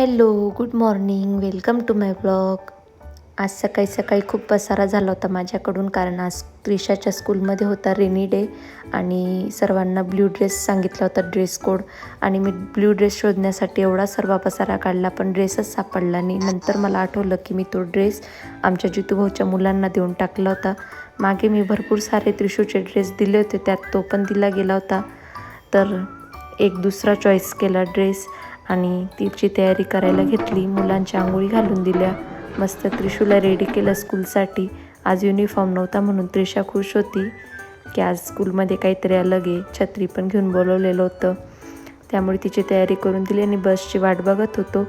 Hello good morning. Welcome to my blog. आज सकाळी सकाळी खूप पसारा झाला होता माझ्याकडून कारण आज त्रिशाच्या स्कूलमध्ये होता रेनी डे आणि सर्वांना ब्ल्यू ड्रेस सांगितला होता ड्रेस कोड आणि मी ब्ल्यू ड्रेस शोधण्यासाठी एवढा सर्व पसारा काढला पण ड्रेसच सापडला नाही. नंतर मला आठवलं की मी तो ड्रेस आमच्या जितूभाऊच्या मुलांना देऊन टाकला होता. मागे मी भरपूर सारे त्रिशूचे ड्रेस दिले होते त्यात तो पण दिला गेला होता. तर एक दुसरा चॉईस केला ड्रेस. आणि तिची तयारी करायला घेतली. मुलांच्या आंघोळी घालून दिल्या. मस्त त्रिशूला रेडी केलं स्कूलसाठी आज युनिफॉर्म नव्हता म्हणून त्रिशा खुश होती की आज स्कूलमध्ये काहीतरी अलग आहे. छत्री पण घेऊन बोलवलेलं होतं. त्यामुळे तिची तयारी करून दिली आणि बसची वाट बघत होतो.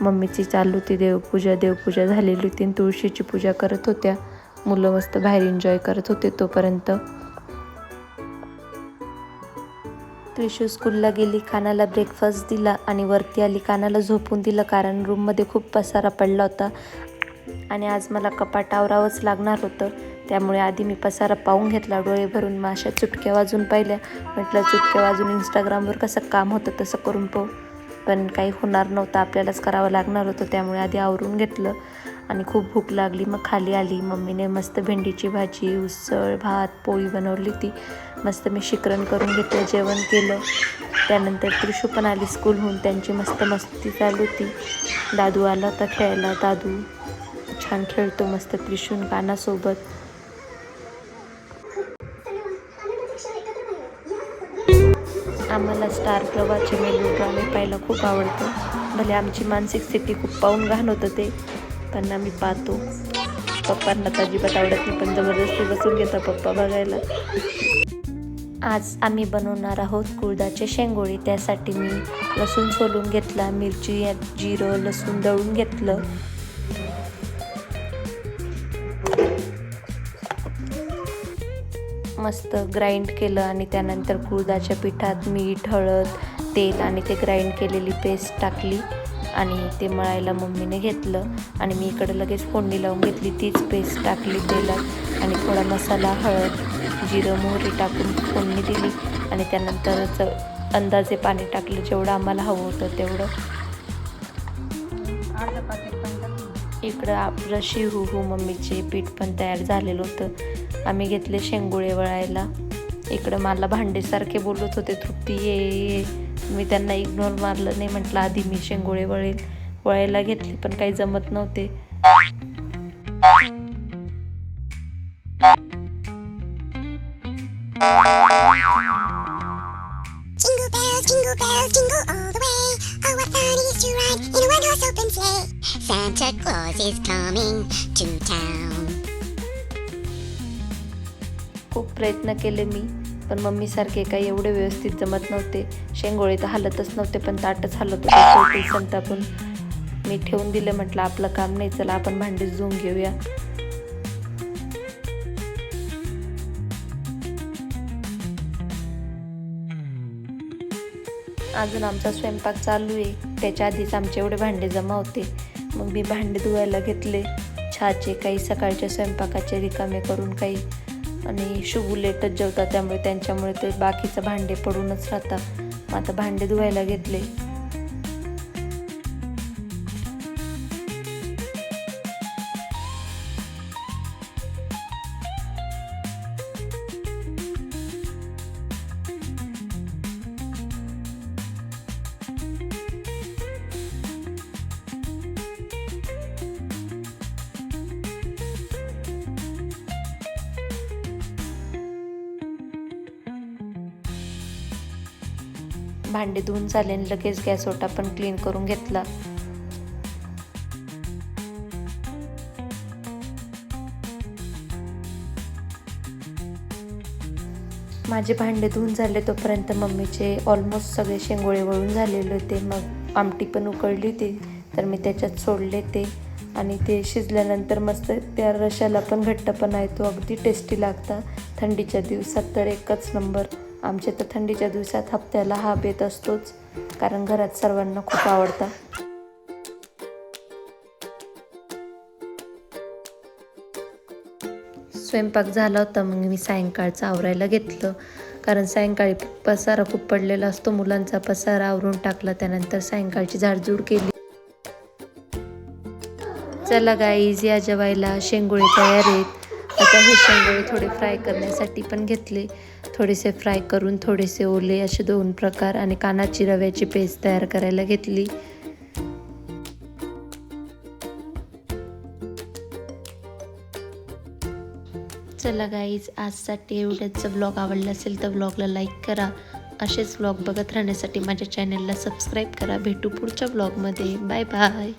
मम्मीची चालू होती देवपूजा. देवपूजा झालेली होती आणि तुळशीची पूजा करत होत्या. मुलं मस्त बाहेर एन्जॉय करत होते तोपर्यंत. क्रिशू स्कूलला गेली कानाला ब्रेकफास्ट दिला आणि वरती आली. कानाला झोपून दिलं कारण रूममध्ये खूप पसारा पडला होता आणि आज मला कपाट आवरावंच लागणार होतं. त्यामुळे आधी मी पसारा पाहून घेतला डोळे भरून मग अशा चुटक्या वाजून पाहिल्या. म्हटलं चुटक्या वाजून इंस्टाग्रामवर कसं काम होतं तसं करून पाहू. पण काही होणार नव्हतं. आपल्यालाच करावं लागणार होतं. त्यामुळे आधी आवरून घेतलं आणि खूप भूक लागली. मग खाली आली. मम्मीने मस्त भेंडीची भाजी उसळ भात पोळी बनवली ती मस्त मी शिकरण करून घेतलं जेवण केलं. त्यानंतर त्रिशू पण आली स्कूलहून. त्यांची मस्त मस्ती चालू होती. दादू आला होता खेळायला. दादू छान खेळतो. मस्त त्रिशून कानासोबत. आम्हाला स्टार प्रवाहचे मेलू ड्रामे पाहायला खूप आवडतं. भले आमची मानसिक स्थिती खूप पाहून घाण होतं ते पण आम्ही पाहतो. पप्पांना तर अजिबात आवडत नाही पण जबरदस्ती बसून घेतो पप्पा बघायला. आज आम्ही बनवणार आहोत कुळदाचे शेंगोळी. त्यासाठी मी लसूण सोलून घेतला मिरची जिरं लसूण दळून घेतलं. मस्त ग्राइंड केलं आणि त्यानंतर कुळदाच्या पिठात मीठ हळद तेल आणि ते ग्राइंड केलेली पेस्ट टाकली आणि ते मळायला मम्मीने घेतलं. आणि मी इकडं लगेच फोडणी लावून घेतली तीच पेस्ट टाकली तेलात आणि थोडा मसाला हळद जिरं मोहरी टाकून फोडणी दिली आणि त्यानंतरच अंदाजे पाणी टाकलं जेवढं आम्हाला हवं होतं तेवढं. इकडं आपलं शिहू हू मम्मीचे पीठ पण तयार झालेलं होतं. आम्ही घेतले शेंगोळे वळायला. इकडं मला भांडेसारखे बोलत होते तृप्ती ये ये मी त्यांना इग्नोर मारलं नाही म्हटलं आधी मी शेंगोळे वळेल. वळायला घेतले पण काही जमत नव्हते. Bells, jingle bells, jingle all the way. Oh, what fun it is to ride in a one-horse open sleigh. Santa Claus is coming to town. खूप प्रयत्न केले मी पण मम्मीसारखे काही एवढे व्यवस्थित जमत नव्हते शेंगोळे तर हलतच नव्हते पण ताटच हलत होते संतापून मी ठेवून दिले म्हटलं आपलं काम नाही चला आपण भांडी धुवून घेऊया अजून आमचा स्वयंपाक चालू आहे. त्याच्या आधीच आमचे एवढे भांडे जमा होते. मग मी भांडे धुवायला घेतले. छाचे काही सकाळच्या स्वयंपाकाचे रिकामे करून काही. आणि शुभू लेटच जेवतात त्यामुळे त्यांच्यामुळे ते बाकीचं भांडे पडूनच राहतात मग आता भांडे धुवायला घेतले. भांडे धुवून झाले आणि लगेच गॅस ओटा पण क्लीन करून घेतला. माझे भांडे धुवून झाले तोपर्यंत मम्मीचे ऑलमोस्ट सगळे शेंगोळे वळून झालेले होते. मग आमटी पण उकळली होती तर मी त्याच्यात सोडले ते. आणि ते शिजल्यानंतर मस्त त्या रशाला पण घट्टपणा येतो अगदी टेस्टी लागतात थंडीच्या दिवसात तर एकच नंबर आमच्या तर थंडीच्या दिवसात हप्त्याला हा बेत असतोच कारण घरात सर्वांना खूप आवडता. स्वयंपाक झाला होता मग मी सायंकाळचं आवरायला घेतलं. कारण सायंकाळी पसारा खूप पडलेला असतो मुलांचा पसारा आवरून टाकला त्यानंतर सायंकाळची झाडझूड केली. चला गाईज या जेवायला शेंगोळे तयार आहेत. आता हे शेंगोळे थोडे फ्राय करण्यासाठी पण घेतले. थोडेसे फ्राय करून थोडेसे ओले असे दोन प्रकार आणि कानाची रव्याची पेस्ट तयार करायला घेतली. चला गाईज आजसाठी एवढ्याचा ब्लॉग आवडला असेल तर ब्लॉगला लाईक करा. असेच ब्लॉग बघत राहण्यासाठी माझ्या चॅनलला सबस्क्राईब करा. भेटू पुढच्या ब्लॉगमध्ये बाय बाय